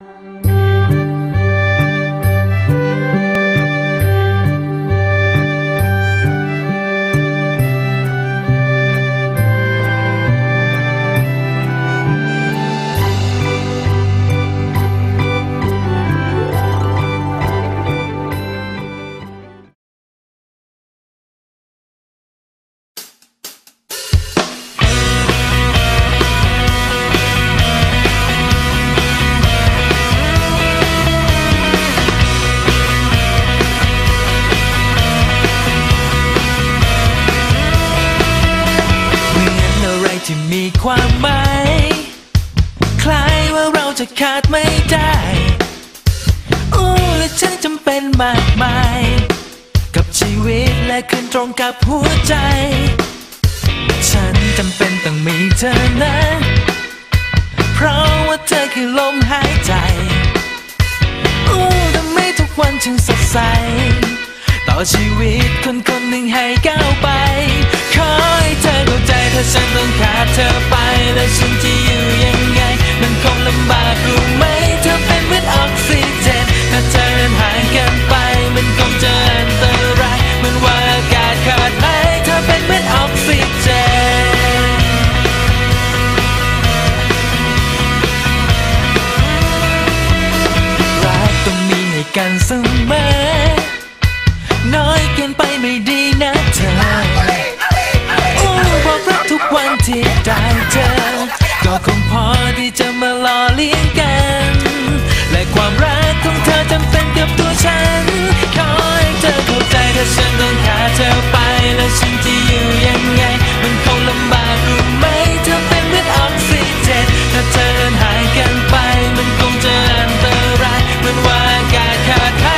เห ที่มีความหมายคล้ายว่าเราจะขาดไม่ได้โอ้และฉันจำเป็นมากมาย กับชีวิตและคืนตรงกับหัวใจ ฉันจำเป็นต้องมีเธอนะ เพราะว่าเธอคือลมหายใจโอ้ทำให้ทุกวันฉันสดใส ต่อชีวิตคนคนหนึ่งให้ก้าวไป นห่างกันไป มันคงจะอันตรายเหมันว่าอากาศขาดหายเธอเป็นเหมือนออกซิเจนรักต้องมีให้กันเสมอน้อยเกินไปไม่ดีนะเธอโอ้บอกรักทุกวันที่ได้เจอ ก็คงพอที่จะมาหล่อเลี้ยงกัน และความรักของเธอจำเป็น か